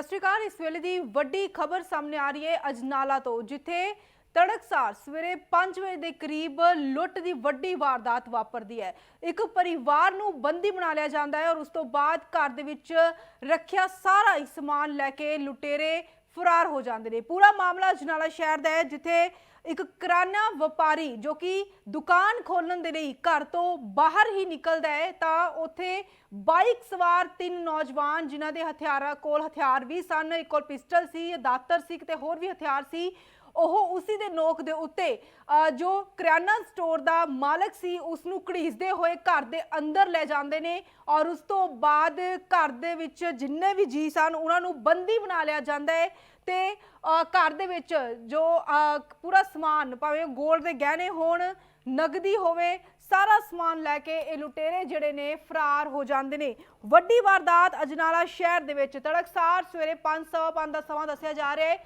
ਸਤਿ ਸ਼੍ਰੀ ਅਕਾਲ, ਇਸ ਵੇਲੇ ਦੀ ਵੱਡੀ ਖਬਰ ਸਾਹਮਣੇ ਆ ਰਹੀ ਹੈ ਅਜਨਾਲਾ ਤੋਂ, ਜਿੱਥੇ ਤੜਕਸਾਰ ਸਵੇਰੇ 5 ਵਜੇ ਦੇ ਕਰੀਬ ਲੁੱਟ ਦੀ ਵੱਡੀ ਵਾਰਦਾਤ ਵਾਪਰਦੀ ਹੈ। ਇੱਕ ਪਰਿਵਾਰ ਨੂੰ ਬੰਦੀ ਬਣਾ ਲਿਆ ਜਾਂਦਾ ਹੈ ਔਰ ਉਸ ਤੋਂ ਬਾਅਦ ਘਰ ਦੇ ਵਿੱਚ ਰੱਖਿਆ ਸਾਰਾ ਹੀ ਸਮਾਨ ਲੈ ਕੇ ਲੁਟੇਰੇ ਫਰਾਰ ਹੋ ਜਾਂਦੇ ਨੇ। ਪੂਰਾ ਮਾਮਲਾ ਅਜਨਾਲਾ ਸ਼ਹਿਰ ਦਾ ਹੈ, ਜਿੱਥੇ ਇੱਕ ਕਰਾਨਾ ਵਪਾਰੀ ਜੋ ਕਿ ਦੁਕਾਨ ਖੋਲਣ ਦੇ ਲਈ ਘਰ ਤੋਂ ਬਾਹਰ ਹੀ ਨਿਕਲਦਾ ਹੈ, ਤਾਂ ਉੱਥੇ ਬਾਈਕ ਸਵਾਰ ਤਿੰਨ ਨੌਜਵਾਨ ਜਿਨ੍ਹਾਂ ਦੇ ਹਥਿਆਰਾਂ ਕੋਲ ਹਥਿਆਰ ਵੀ ਸਨ। ਇੱਕ ਕੋਲ ਪਿਸਟਲ ਸੀ, ਦਾਤਰ ਸੀ ਤੇ ਹੋਰ ਵੀ ਹਥਿਆਰ ਸੀ। ਉਹ ਉਸੇ ਦੇ ਨੋਕ ਦੇ ਉੱਤੇ ਅ, ਜੋ ਕਰਿਆਨਾ ਸਟੋਰ ਦਾ ਮਾਲਕ ਸੀ ਉਸ ਨੂੰ ਘੜੀਸਦੇ ਹੋਏ ਘਰ ਦੇ ਅੰਦਰ ਲੈ ਜਾਂਦੇ ਨੇ ਔਰ ਉਸ ਤੋਂ ਬਾਅਦ ਘਰ ਦੇ ਵਿੱਚ ਜਿੰਨੇ ਵੀ ਜੀ ਸਨ ਉਹਨਾਂ ਨੂੰ ਬੰਦੀ ਬਣਾ ਲਿਆ ਜਾਂਦਾ ਹੈ ਤੇ ਅ, ਘਰ ਦੇ ਵਿੱਚ ਜੋ ਅ, ਪੂਰਾ ਸਮਾਨ ਭਾਵੇਂ ਗੋਲਡ ਦੇ ਗਹਿਣੇ ਹੋਣ ਨਗਦੀ ਹੋਵੇ ਸਾਰਾ ਸਮਾਨ ਲੈ ਕੇ ਇਹ ਲੁਟੇਰੇ ਜਿਹੜੇ ਨੇ ਫਰਾਰ ਹੋ ਜਾਂਦੇ ਨੇ। ਵੱਡੀ ਵਾਰਦਾਤ ਅਜਨਾਲਾ ਸ਼ਹਿਰ ਦੇ ਵਿੱਚ ਤੜਕਸਾਰ ਸਵੇਰੇ 5:30 ਦਾ ਸਮਾਂ ਦੱਸਿਆ ਜਾ ਰਿਹਾ ਹੈ।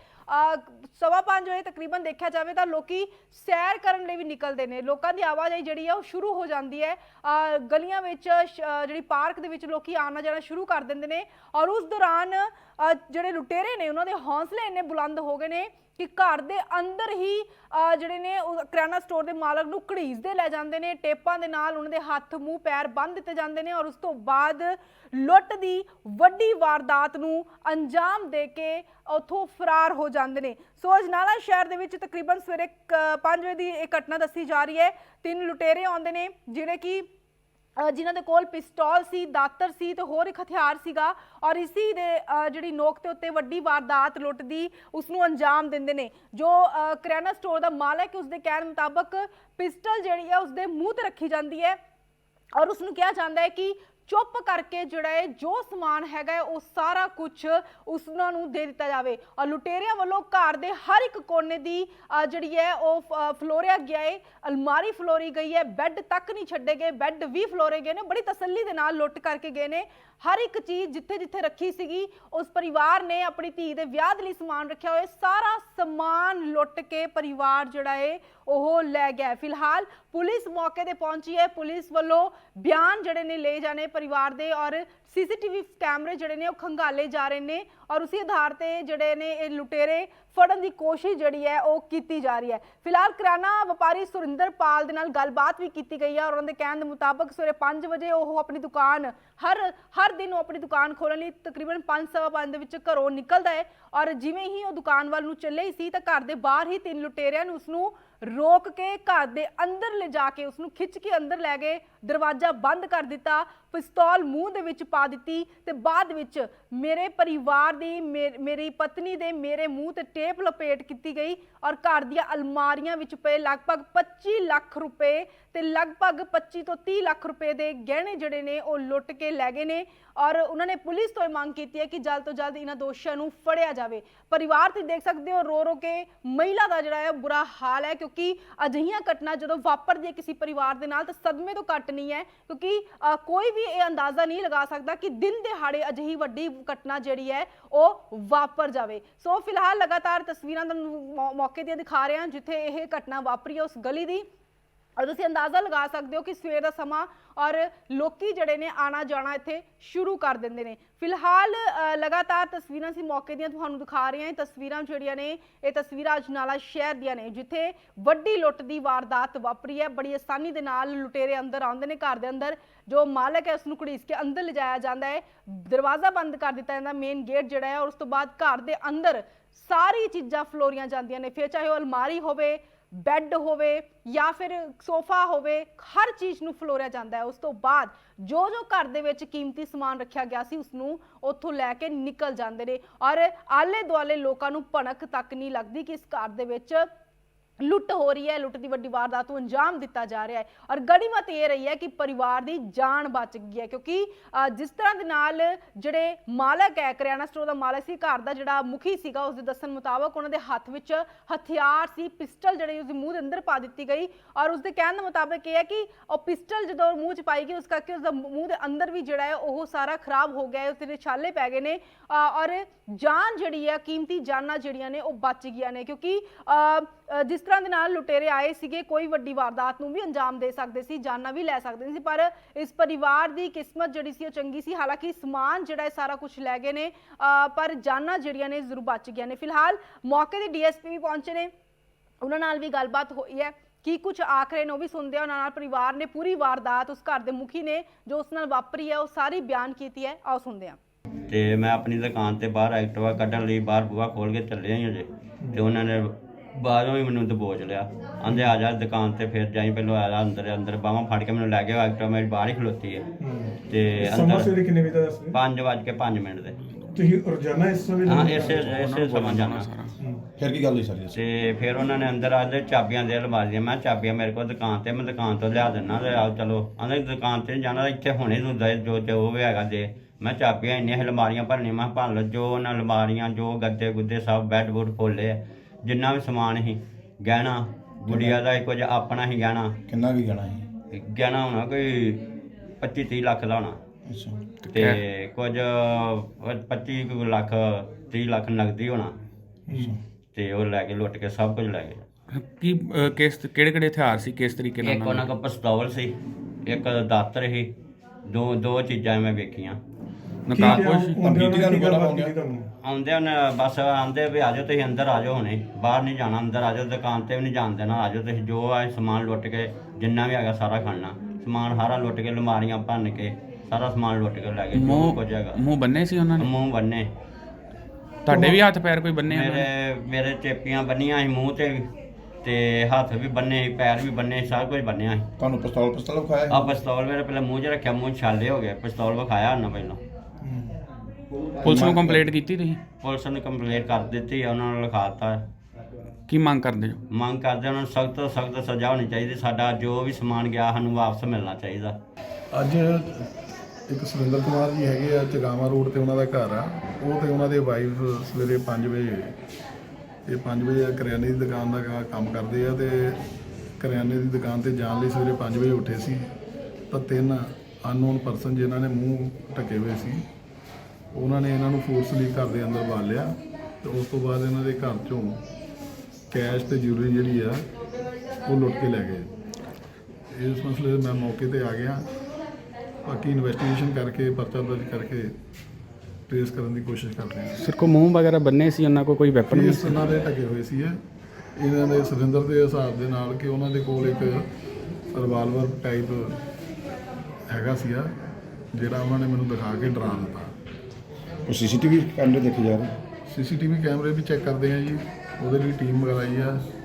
ਸਵਾ ਪੰਜ ਵਜੇ ਤਕਰੀਬਨ ਦੇਖਿਆ ਜਾਵੇ ਤਾਂ ਲੋਕੀ ਸੈਰ ਕਰਨ ਲਈ ਵੀ ਨਿਕਲਦੇ ਨੇ। ਲੋਕਾਂ ਦੀ ਆਵਾਜਾਈ ਜਿਹੜੀ ਆ ਉਹ ਸ਼ੁਰੂ ਹੋ ਜਾਂਦੀ ਹੈ। ਗਲੀਆਂ ਵਿੱਚ ਜਿਹੜੀ ਪਾਰਕ ਦੇ ਵਿੱਚ ਲੋਕੀ ਆਉਣਾ ਜਾਣਾ ਸ਼ੁਰੂ ਕਰ ਦਿੰਦੇ ਨੇ ਔਰ ਉਸ ਦੌਰਾਨ ਜਿਹੜੇ ਲੁਟੇਰੇ ਨੇ ਉਹਨਾਂ ਦੇ ਹੌਸਲੇ ਇੰਨੇ ਬੁਲੰਦ ਹੋ ਗਏ ਨੇ ਕਿ ਘਰ ਦੇ ਅੰਦਰ ਹੀ ਅ, ਜਿਹੜੇ ਨੇ ਉਹ ਕਰਿਆਨਾ ਸਟੋਰ ਦੇ ਮਾਲਕ ਨੂੰ ਘੜੀਸਦੇ ਲੈ ਜਾਂਦੇ ਨੇ ਟੇਪਾਂ ਦੇ ਨਾਲ ਉਹਨਾਂ ਦੇ ਹੱਥ ਮੂੰਹ ਪੈਰ ਬੰਨ੍ਹ ਦਿੱਤੇ ਜਾਂਦੇ ਨੇ ਔਰ ਉਸ ਤੋਂ ਬਾਅਦ ਲੁੱਟ ਦੀ ਵੱਡੀ ਵਾਰਦਾਤ ਨੂੰ ਅੰਜਾਮ ਦੇ ਕੇ ਉੱਥੋਂ ਫਰਾਰ ਹੋ ਜਾਂਦੇ ਨੇ। ਸੋ ਅਜਨਾਲਾ ਸ਼ਹਿਰ ਦੇ ਵਿੱਚ ਤਕਰੀਬਨ ਸਵੇਰੇ 5 ਵਜੇ ਦੀ ਇਹ ਘਟਨਾ ਦੱਸੀ ਜਾ ਰਹੀ ਹੈ। ਤਿੰਨ ਲੁਟੇਰੇ ਆਉਂਦੇ ਨੇ ਜਿਹੜੇ ਕਿ ਜਿਨ੍ਹਾਂ ਦੇ ਕੋਲ ਪਿਸਤੌਲ ਸੀ ਦਾਤਰ ਸੀ ਤੇ ਹੋਰ ਇੱਕ ਹਥਿਆਰ ਸੀਗਾ ਔਰ ਇਸੀ ਦੇ ਜਿਹੜੀ ਨੋਕ ਤੇ ਉੱਤੇ ਵੱਡੀ ਵਾਰਦਾਤ ਲੁੱਟ ਦੀ ਉਸ ਨੂੰ ਅੰਜਾਮ ਦਿੰਦੇ ਨੇ। ਜੋ ਅ, ਕਰਿਆਨਾ ਸਟੋਰ ਦਾ ਮਾਲਕ ਹੈ ਉਸ ਦੇ ਕਹਿਣ ਮੁਤਾਬਕ ਪਿਸਟਲ ਜਿਹੜੀ ਹੈ ਉਸ ਦੇ ਮੂੰਹ ਤੇ ਰੱਖੀ ਜਾਂਦੀ ਹੈ ਔਰ ਉਸ ਨੂੰ ਕਿਹਾ ਜਾਂਦਾ ਹੈ ਕਿ ਚੁੱਪ ਕਰਕੇ ਜਿਹੜਾ ਹੈ ਜੋ ਸਮਾਨ ਹੈਗਾ ਹੈ, ਉਹ ਸਾਰਾ ਕੁਝ ਉਸਨਾਂ ਨੂੰ ਦੇ ਦਿੱਤਾ ਜਾਵੇ। ਔਰ ਲੁਟੇਰਿਆਂ ਵੱਲੋਂ ਘਰ ਦੇ ਹਰ ਇੱਕ ਕੋਨੇ ਦੀ ਅ, ਜਿਹੜੀ ਹੈ ਉਹ ਫ- ਫਲੋਰਿਆ ਗਿਆ ਹੈ ਅਲਮਾਰੀ ਫਲੋਰੀ ਗਈ ਹੈ ਬੈੱਡ ਤੱਕ ਨਹੀਂ ਛੱਡੇ ਗਏ ਬੈੱਡ ਵੀ ਫਲੋਰੇ ਗਏ ਨੇ ਬੜੀ ਤਸੱਲੀ ਦੇ ਨਾਲ ਲੁੱਟ ਕਰਕੇ ਗਏ ਨੇ। ਹਰ ਇੱਕ ਚੀਜ਼ ਜਿੱਥੇ ਜਿੱਥੇ ਰੱਖੀ ਸੀਗੀ ਉਸ ਪਰਿਵਾਰ ਨੇ ਆਪਣੀ ਧੀ ਦੇ ਵਿਆਹ ਦੇ ਲਈ ਸਮਾਨ ਰੱਖਿਆ ਹੋਇਆ ਸਾਰਾ ਸਮਾਨ ਲੁੱਟ ਕੇ ਪਰਿਵਾਰ ਜਿਹੜਾ ਹੈ ਉਹ ਲੈ ਗਿਆ ਫਿਲਹਾਲ ਪੁਲਿਸ ਮੌਕੇ ਤੇ ਪਹੁੰਚੀ ਹੈ। ਪੁਲਿਸ ਵੱਲੋਂ ਬਿਆਨ ਜਿਹੜੇ ਨੇ ਲਏ ਜਾਣੇ ਪਰਿਵਾਰ ਦੇ ਔਰ ਸੀਸੀਟੀਵੀ ਕੈਮਰੇ ਜਿਹੜੇ ਨੇ ਉਹ ਖੰਗਾਲੇ ਜਾ ਰਹੇ ਨੇ ਔਰ ਉਸੇ ਆਧਾਰ ਤੇ ਜਿਹੜੇ ਨੇ ਇਹ ਲੁਟੇਰੇ ਫੜਨ ਦੀ ਕੋਸ਼ਿਸ਼ ਜਿਹੜੀ ਹੈ ਉਹ ਕੀਤੀ ਜਾ ਰਹੀ ਹੈ। ਫਿਲਹਾਲ ਕਿਰਾਨਾ ਵਪਾਰੀ ਸੁਰਿੰਦਰ ਪਾਲ ਦੇ ਨਾਲ ਗੱਲਬਾਤ ਵੀ ਕੀਤੀ ਗਈ ਹੈ ਔਰ ਉਹਨਾਂ ਦੇ ਕਹਿਣ ਦੇ ਮੁਤਾਬਕ ਸਵੇਰੇ 5 ਵਜੇ ਉਹ ਆਪਣੀ ਦੁਕਾਨ ਹਰ ਹਰ ਦਿਨ ਉਹ ਆਪਣੀ ਦੁਕਾਨ ਖੋਲਣ ਲਈ ਤਕਰੀਬਨ 5:30 ਦੇ ਵਿੱਚ ਘਰੋਂ ਨਿਕਲਦਾ ਹੈ। ਔਰ ਜਿਵੇਂ ਹੀ ਉਹ ਦੁਕਾਨ ਵੱਲ ਨੂੰ ਚੱਲੇ ਸੀ ਤਾਂ ਘਰ ਦੇ ਬਾਹਰ ਹੀ ਤਿੰਨ ਲੁਟੇਰਿਆਂ ਨੇ ਉਸ ਨੂੰ ਰੋਕ ਕੇ ਘਰ ਦੇ ਅੰਦਰ ਲਿਜਾ ਕੇ ਉਸ ਨੂੰ ਖਿੱਚ ਕੇ ਅੰਦਰ ਲੈ ਗਏ, ਦਰਵਾਜ਼ਾ ਬੰਦ ਕਰ ਦਿੱਤਾ। ਪਿਸਤੌਲ ਮੂੰਹ ਦੇ ਵਿੱਚ ਪਾ ਦਿੱਤੀ ਤੇ ਬਾਅਦ ਵਿੱਚ ਮੇਰੇ ਪਰਿਵਾਰ ਦੀ ਮੇ- ਮੇਰੀ ਪਤਨੀ ਦੇ ਮੇਰੇ ਮੂੰਹ ਤੇ ਟੇਪ ਲਪੇਟ ਕੀਤੀ ਗਈ ਔਰ ਘਰ ਦੀਆਂ ਅਲਮਾਰੀਆਂ ਵਿੱਚ ਪਏ ਲਗਭਗ 25 ਲੱਖ ਰੁਪਏ ਤੇ ਲਗਭਗ 25 ਤੋਂ 30 ਲੱਖ ਰੁਪਏ ਦੇ ਗਹਿਣੇ ਜਿਹੜੇ ਨੇ ਉਹ ਲੁੱਟ ਕੇ ਲੈ ਗਏ ਨੇ ਔਰ ਉਹਨਾਂ ਨੇ ਪੁਲਿਸ ਤੋਂ ਇਹ ਮੰਗ ਕੀਤੀ ਹੈ ਕਿ ਜਲਦ ਤੋਂ ਜਲਦ ਇਹਨਾਂ ਦੋਸ਼ੀਆਂ ਨੂੰ ਫੜਿਆ ਜਾਵੇ। ਪਰਿਵਾਰ ਤੁਸੀਂ ਦੇਖ ਸਕਦੇ ਹੋ ਰੋ ਰੋ ਕੇ ਮਹਿਲਾ ਦਾ ਜਿਹੜਾ ਹੈ ਬੁਰਾ ਹਾਲ ਹੈ ਕਿਉਂਕਿ ਅਜਿਹੀਆਂ ਘਟਨਾ ਜਦੋਂ ਵਾਪਰਦੀ ਹੈ ਕਿਸੇ ਪਰਿਵਾਰ ਦੇ ਨਾਲ ਤਾਂ ਸਦਮੇ ਤੋਂ ਘੱਟ ਨਹੀਂ ਹੈ ਕਿਉਂਕਿ ਕੋਈ ਵੀ ਇਹ ਅੰਦਾਜ਼ਾ ਨਹੀਂ ਲਗਾ ਸਕਦਾ ਕਿ ਦਿਨ ਦਿਹਾੜੇ ਅਜਿਹੀ ਵੱਡੀ ਘਟਨਾ ਜਿਹੜੀ ਹੈ ਉਹ ਵਾਪਰ ਜਾਵੇ। ਸੋ ਫਿਲਹਾਲ ਲਗਾਤਾਰ ਤਸਵੀਰਾਂ ਤੁਹਾਨੂੰ ਮੌਕੇ ਦੀਆਂ ਦਿਖਾ ਰਹੇ ਹਾਂ, ਜਿੱਥੇ ਇਹ ਘਟਨਾ ਵਾਪਰੀ ਹੈ ਉਸ ਗਲੀ ਦੀ। ਔਰ ਤੁਸੀਂ ਅੰਦਾਜ਼ਾ ਲਗਾ ਸਕਦੇ ਹੋ ਕਿ ਸਵੇਰ ਦਾ ਸਮਾਂ ਔਰ ਲੋਕੀ ਜਿਹੜੇ ਨੇ ਆਣਾ ਜਾਣਾ ਇੱਥੇ ਸ਼ੁਰੂ ਕਰ ਦਿੰਦੇ ਨੇ। ਫਿਲਹਾਲ ਲਗਾਤਾਰ ਤਸਵੀਰਾਂ ਸੀ ਮੌਕੇ ਦੀਆਂ ਤੁਹਾਨੂੰ ਦਿਖਾ ਰਹੇ ਹਾਂ। ਇਹ ਤਸਵੀਰਾਂ ਜਿਹੜੀਆਂ ਨੇ, ਇਹ ਤਸਵੀਰਾਂ ਅਜਨਾਲਾ ਸ਼ਹਿਰ ਦੀਆਂ ਨੇ, ਜਿੱਥੇ ਵੱਡੀ ਲੁੱਟ ਦੀ ਵਾਰਦਾਤ ਵਾਪਰੀ ਹੈ। ਬੜੀ ਆਸਾਨੀ ਦੇ ਨਾਲ ਲੁਟੇਰੇ ਅੰਦਰ ਆਉਂਦੇ ਨੇ, ਘਰ ਦੇ ਅੰਦਰ ਜੋ ਮਾਲਕ ਹੈ, ਉਸ ਨੂੰ ਘੜੀਸ ਕੇ ਅੰਦਰ ਲਿਜਾਇਆ ਜਾਂਦਾ ਹੈ। ਦਰਵਾਜ਼ਾ ਬੰਦ ਕਰ ਦਿੱਤਾ ਜਾਂਦਾ, ਮੇਨ ਗੇਟ ਜਿਹੜਾ ਹੈ, ਔਰ ਉਸ ਤੋਂ ਬਾਅਦ ਘਰ ਦੇ ਅੰਦਰ ਸਾਰੀ ਚੀਜ਼ਾਂ ਫਲੋਰੀਆਂ ਜਾਂਦੀਆਂ ਨੇ। ਫਿਰ ਚਾਹੇ ਉਹ ਅਲਮਾਰੀ ਹੋਵੇ ਬੈੱਡ ਹੋਵੇ ਜਾਂ ਫਿਰ ਸੋਫਾ ਹੋਵੇ, ਹਰ ਚੀਜ਼ ਨੂੰ ਫਲੋਰਿਆ ਜਾਂਦਾ ਹੈ। ਉਸ ਤੋਂ ਬਾਅਦ ਜੋ ਜੋ ਘਰ ਦੇ ਵਿੱਚ ਕੀਮਤੀ ਸਮਾਨ ਰੱਖਿਆ ਗਿਆ ਸੀ, ਉਸ ਨੂੰ ਉੱਥੋਂ ਲੈ ਕੇ ਨਿਕਲ ਜਾਂਦੇ ਨੇ। ਔਰ ਆਲੇ ਦੁਆਲੇ ਲੋਕਾਂ ਨੂੰ ਭਣਕ ਤੱਕ ਨਹੀਂ ਲੱਗਦੀ ਕਿ ਇਸ ਘਰ ਦੇ ਵਿੱਚ ਲੁੱਟ ਹੋ ਰਹੀ ਹੈ, ਲੁੱਟ ਦੀ ਵੱਡੀ ਵਾਰਦਾਤ ਨੂੰ ਅੰਜਾਮ ਦਿੱਤਾ ਜਾ ਰਿਹਾ ਹੈ ਔਰ ਗੜੀਮਤ ਇਹ ਰਹੀ ਹੈ ਕਿ ਪਰਿਵਾਰ ਦੀ ਜਾਨ ਬਚ ਗਈ ਹੈ ਕਿਉਂਕਿ ਜਿਸ ਤਰ੍ਹਾਂ ਦੇ ਨਾਲ ਜਿਹੜੇ ਮਾਲਕ ਹੈ, ਕਰਿਆਨਾ ਸਟੋਰ ਦਾ ਮਾਲਕ ਸੀ, ਘਰ ਦਾ ਜਿਹੜਾ ਮੁਖੀ ਸੀਗਾ ਉਸ ਦੇ ਦੱਸਣ ਮੁਤਾਬਕ ਉਹਨਾਂ ਦੇ ਹੱਥ ਵਿੱਚ ਹਥਿਆਰ ਸੀ, ਪਿਸਟਲ ਜਿਹੜੇ ਉਸ ਦੇ ਮੂੰਹ ਦੇ ਅੰਦਰ ਪਾ ਦਿੱਤੀ ਗਈ ਔਰ ਉਸ ਦੇ ਕਹਿਣ ਦੇ ਮੁਤਾਬਕ ਇਹ ਹੈ ਕਿ ਉਹ ਪਿਸਟਲ ਜਦੋਂ ਮੂੰਹ 'ਚ ਪਾਈ ਗਈ, ਉਸ ਕਰਕੇ ਉਸ ਦਾ ਮੂੰਹ ਦੇ ਅੰਦਰ ਵੀ ਜਿਹੜਾ ਹੈ, ਉਹ ਸਾਰਾ ਖਰਾਬ ਹੋ ਗਿਆ ਹੈ ਉਸ ਦੇ ਛਾਲੇ ਪੈ ਗਏ ਨੇ ਔਰ ਜਾਨ ਜਿਹੜੀ ਹੈ, ਕੀਮਤੀ ਜਾਨਾਂ ਜਿਹੜੀਆਂ ਨੇ, ਉਹ ਬਚ ਗਈਆਂ ਨੇ ਕਿਉਂਕਿ ਜਿਸ ਤਰ੍ਹਾਂ ਦੇ ਨਾਲ ਲੁਟੇਰੇ ਆਏ ਸੀਗੇ, ਕੋਈ ਵੱਡੀ ਵਾਰਦਾਤ ਨੂੰ ਵੀ ਅੰਜਾਮ ਦੇ ਸਕਦੇ ਸੀ, ਜਾਨਾਂ ਵੀ ਲੈ ਸਕਦੇ ਸੀ, ਪਰ ਇਸ ਪਰਿਵਾਰ ਦੀ ਕਿਸਮਤ ਜਿਹੜੀ ਸੀ ਉਹ ਚੰਗੀ ਸੀ। ਹਾਲਾਂਕਿ ਸਮਾਨ ਜਿਹੜਾ ਹੈ ਸਾਰਾ ਕੁਝ ਲੈ ਗਏ ਨੇ ਪਰ ਜਾਨਾਂ ਜਿਹੜੀਆਂ ਨੇ ਜ਼ਰੂਰ ਬਚ ਗਈਆਂ ਨੇ। ਫਿਲਹਾਲ ਮੌਕੇ ਤੇ ਡੀਐਸਪੀ ਵੀ ਪਹੁੰਚੇ ਨੇ। ਉਹਨਾਂ ਨਾਲ ਵੀ ਗੱਲਬਾਤ ਹੋਈ ਹੈ ਕੀ ਕੁਝ ਆਖ ਰਹੇ ਨੇ, ਉਹ ਵੀ ਸੁਣਦੇ ਆ। ਉਹਨਾਂ ਨਾਲ ਪਰਿਵਾਰ ਨੇ ਪੂਰੀ ਵਾਰਦਾਤ ਉਸ ਘਰ ਦੇ ਮੁਖੀ ਨੇ, ਜੋ ਉਸ ਨਾਲ ਵਾਪਰੀ ਹੈ, ਉਹ ਸਾਰੀ ਬਿਆਨ ਕੀਤੀ ਹੈ। ਆਓ ਸੁਣਦੇ ਹਾਂ। ਤੇ ਮੈਂ ਆਪਣੀ ਦੁਕਾਨ ਤੇ ਬਾਹਰ ਐਕਟਿਵਾ ਕੱਢਣ ਲਈ ਬਾਹਰ ਬੂਹਾ ਖੋਲ ਕੇ ਚੱਲਿਆ ਹੀ ਅਜੇ ਤੇ ਉਹਨਾਂ ਨੇ ਬਾਹਰੋਂ ਹੀ ਮੈਨੂੰ ਦਬੋਚ ਲਿਆ। ਆਂਦੇ ਆ ਜਾ ਦੁਕਾਨ ਤੇ ਫਿਰ ਜਾਈ ਪਹਿਲਾਂ ਆ ਜਾ ਅੰਦਰ ਅੰਦਰ ਬਾਹਾਂ ਫੜ ਕੇ ਮੈਨੂੰ ਲੈ ਗਿਆ ਐਕਟਿਵਾ ਮੇਰੀ ਬਾਹਰ ਹੀ ਖਲੋਤੀ ਹੈ। ਤੇ ਸਮਾਂ ਅੰਦਰ ਸਵੇਰੇ ਕਿੰਨੇ ਵਜੇ ਦਾ ਦੱਸਦੇ 5 ਵਜੇ ਕੇ 5 ਮਿੰਟ ਦੇ। ਤੁਸੀਂ ਰੋਜ਼ਾਨਾ ਇਸ ਸਮੇਂ ਹਾਂ ਇਸੇ ਇਸੇ ਸਮਾਂ ਜਾਣਾ। ਫਿਰ ਕੀ ਗੱਲ ਹੋਈ ਸਾਰੀ ਦੱਸੋ। ਤੇ ਫਿਰ ਉਹਨਾਂ ਨੇ ਅੰਦਰ ਆਦੇ ਚਾਬੀਆਂ ਦੇ ਅਲਮਾਰੀ ਦੀਆਂ ਮੈਂ ਕਿਹਾ ਚਾਬੀਆਂ ਮੇਰੇ ਕੋਲ ਦੁਕਾਨ ਤੇ ਮੈਂ ਦੁਕਾਨ ਤੋਂ ਲਿਆ ਦਿੰਦਾ ਤੇ ਆਓ ਚਲੋ। ਆਂਦੇ ਦੁਕਾਨ ਤੇ ਨੀ ਜਾਣਾ ਇੱਥੇ ਹੁਣੇ ਤੂੰ ਦੇ ਜੋ ਜੋ ਵੀ ਹੈਗਾ ਦੇ ਮੈਂ ਕਿਹਾ ਚਾਬੀਆਂ ਇੰਨੀਆਂ ਅਲਮਾਰੀਆਂ ਭਰਨੀਆਂ। ਮੈਂ ਕਿਹਾ ਭਰ ਲਓ ਜੋ ਉਹਨਾਂ ਅਲਮਾਰੀਆਂ ਜੋ ਗੱਦੇ ਗੁੱਦੇ ਸਭ ਬੈੱਡ ਬੁੱਡ ਖੋਲੇ ਆ। ਜਿੰਨਾ ਵੀ ਸਮਾਨ ਸੀ ਗਹਿਣਾ ਗੁੜੀਆ ਦਾ ਕੁਝ ਆਪਣਾ ਹੀ ਗਹਿਣਾ। ਕਿੰਨਾ ਕੀ ਗਣਾ ਸੀ? ਗਹਿਣਾ ਹੋਣਾ ਕੋਈ 25 30 ਲੱਖ ਦਾ ਹੋਣਾ। ਅੱਛਾ। ਤੇ ਕੁਝ 25 ਕੁ ਲੱਖ 30 ਲੱਖ ਨਗਦੀ ਹੋਣਾ। ਤੇ ਉਹ ਲੈ ਕੇ ਲੁੱਟ ਕੇ ਸਭ ਕੁਝ ਲੈ ਗਏ। ਕੀ ਅਹ, ਕਿਸ ਕਿਹੜੇ ਕਿਹੜੇ ਹਥਿਆਰ ਸੀ? ਕਿਸ ਤਰੀਕੇ ਨਾਲ ਇੱਕ ਉਹਨਾਂ ਉਹਨਾਂ ਕੋਲ ਪਿਸਤੌਲ ਸੀ ਇੱਕ ਦਾਤਰ ਸੀ। ਦੋ ਦੋ ਚੀਜ਼ਾਂ ਮੈਂ ਵੇਖੀਆਂ। ਨਕਾਰ ਕਿਹਾ ਕੁਛ ਉਹਨੇ ਕੰਪਿਊਟਰ ਕੀ ਨੂੰ ਬੋਲਿਆ ਕੀਤੀ ਤੁਹਾਨੂੰ ਆਉਂਦੇ ਉਹਨੇ ਬਸ ਆਉਂਦੇ ਵੀ ਆਜੋ ਤੁਸੀਂ ਅੰਦਰ ਆਜੋ ਹੁਣੇ ਬਾਹਰ ਨਹੀਂ ਜਾਣਾ ਅੰਦਰ ਆਜੋ ਦੁਕਾਨ ਤੇ ਵੀ ਨਹੀਂ ਜਾਣ ਦੇਣਾ ਆਜੋ ਤੁਸੀਂ ਜੋ ਆ ਸਮਾਨ ਲੁੱਟ ਕੇ ਜਿੰਨਾ ਵੀ ਹੈਗਾ ਸਾਰਾ ਖਾਣਾ। ਸਮਾਨ ਸਾਰਾ ਲੁੱਟ ਕੇ ਅਲਮਾਰੀਆਂ ਭੰਨ ਕੇ ਸਾਰਾ ਸਮਾਨ ਲੁੱਟ ਕੇ ਲੈ ਗਏ ਜੋ ਮੂੰਹ ਕੁਝ ਹੈਗਾ। ਮੂੰਹ ਬੰਨੇ ਸੀ ਉਹਨਾਂ ਨੇ? ਮੂੰਹ ਬੰਨੇ। ਤੁਹਾਡੇ ਵੀ ਹੱਥ ਪੈਰ ਕੋਈ ਬੰਨੇ ਉਹਨਾਂ ਨੇ ਮੇਰੇ ਮੇਰੇ ਚੇਪੀਆਂ ਬੰਨੀਆਂ ਸੀ ਮੂੰਹ ਤੇ ਵੀ, ਤੇ ਹੱਥ ਵੀ ਬੰਨੇ ਸੀ ਪੈਰ ਵੀ ਬੰਨੇ ਸੀ ਸਭ ਕੁਝ ਬੰਨਿਆ ਸੀ। ਤੁਹਾਨੂੰ ਪਿਸਤੌਲ ਪਿਸਤੌਲ ਵਿਖਾਇਆ ਆ ਪਿਸਤੌਲ ਮੇਰੇ ਪਹਿਲਾਂ ਮੂੰਹ 'ਚ ਰੱਖਿਆ ਮੂੰਹ ਛਾਲੇ ਹੋ ਗਏ ਪਿਸਤੌਲ ਵਿਖਾਇਆ ਉਹਨਾਂ ਪਹਿਲਾਂ। ਪੁਲਿਸ ਨੂੰ ਕੰਪਲੇਂਟ ਕੀਤੀ ਤੁਸੀਂ? ਪੁਲਿਸ ਨੇ ਕੰਪਲੇਂਟ ਕਰ ਦਿੱਤੀ ਆ, ਉਹਨਾਂ ਨੂੰ ਲਿਖਾਤਾ। ਕੀ ਮੰਗ ਕਰਦੇ ਹੋ? ਮੰਗ ਕਰਦੇ ਉਹਨਾਂ ਨੂੰ ਸਖਤ ਤੋਂ ਸਖਤ ਸਜ਼ਾ ਹੋਣੀ ਚਾਹੀਦੀ ਸਾਡਾ ਜੋ ਵੀ ਸਮਾਨ ਗਿਆ ਸਾਨੂੰ ਵਾਪਸ ਮਿਲਣਾ ਚਾਹੀਦਾ। ਅੱਜ ਇੱਕ ਸੁਰਿੰਦਰ ਕੁਮਾਰ ਜੀ ਹੈਗੇ ਆ ਚਗਾਵਾ ਰੋਡ ਤੇ ਉਹਨਾਂ ਦਾ ਘਰ ਆ। ਉਹ ਤੇ ਉਹਨਾਂ ਦੇ ਵਾਈਫ ਸਵੇਰੇ 5 ਵਜੇ ਇਹ 5 ਵਜੇ ਕਰਿਆਨੇ ਦੀ ਦੁਕਾਨ ਦਾ ਕ- ਕੰਮ ਕਰਦੇ ਆ ਤੇ ਕਰਿਆਨੇ ਦੀ ਦੁਕਾਨ ਤੇ ਜਾਣ ਲਈ ਸਵੇਰੇ 5 ਵਜੇ ਉੱਠੇ ਸੀ। ਤਾਂ ਤਿੰਨ ਅਨਨੋਨ ਪਰਸਨ ਜਿਨ੍ਹਾਂ ਨੇ ਮੂੰਹ ਢੱਕੇ ਹੋਏ ਸੀ ਉਹਨਾਂ ਨੇ ਇਹਨਾਂ ਨੂੰ ਫੋਰਸਲੀ ਘਰ ਦੇ ਅੰਦਰ ਵਾਲ ਲਿਆ ਤੇ ਉਸ ਤੋਂ ਬਾਅਦ ਇਹਨਾਂ ਦੇ ਘਰ ਚੋਂ ਕੈਸ਼ ਤੇ ਜਿਊਲਰੀ ਜਿਹੜੀ ਆ ਉਹ ਲੁੱਟ ਕੇ ਲੈ ਗਏ। ਇਸ ਮਸਲੇ ਮੈਂ ਮੌਕੇ ਤੇ ਆ ਗਿਆ। ਬਾਕੀ ਇਨਵੈਸਟੀਗੇਸ਼ਨ ਕਰਕੇ ਪਰਚਾ ਦਰਜ ਕਰਕੇ ਟ੍ਰੇਸ ਕਰਨ ਦੀ ਕੋਸ਼ਿਸ਼ ਕਰ ਰਹੇ ਹਾਂ। ਸਿਰ ਕੋ ਮੂੰਹ ਵਗੈਰਾ ਬੰਨੇ ਸੀ ਉਹਨਾਂ ਕੋ ਕੋਈ ਵੈਪਨ ਵੀ ਉਹਨਾਂ ਦੇ ਢਕੇ ਹੋਏ ਸੀ ਇਹ। ਇਹਨਾਂ ਦੇ ਸੁਰਿੰਦਰ ਦੇ ਹਿਸਾਬ ਦੇ ਨਾਲ ਕਿ ਉਹਨਾਂ ਦੇ ਕੋਲ ਇੱਕ ਰਿਵਾਲਵਰ ਟਾਈਪ ਹੈਗਾ ਸੀਗਾ ਜਿਹੜਾ ਉਹਨਾਂ ਨੇ ਮੈਨੂੰ ਦਿਖਾ ਕੇ ਡਰਾ ਦਿੱਤਾ। ਕੋਈ ਸੀਸੀਟੀਵੀ ਕੈਮਰੇ ਦੇਖੇ ਜਾ ਰਹੇ? ਸੀਸੀਟੀਵੀ ਕੈਮਰੇ ਵੀ ਚੈੱਕ ਕਰਦੇ ਆ ਜੀ ਉਹਦੇ ਲਈ ਟੀਮ ਮੰਗਾਈ ਆ।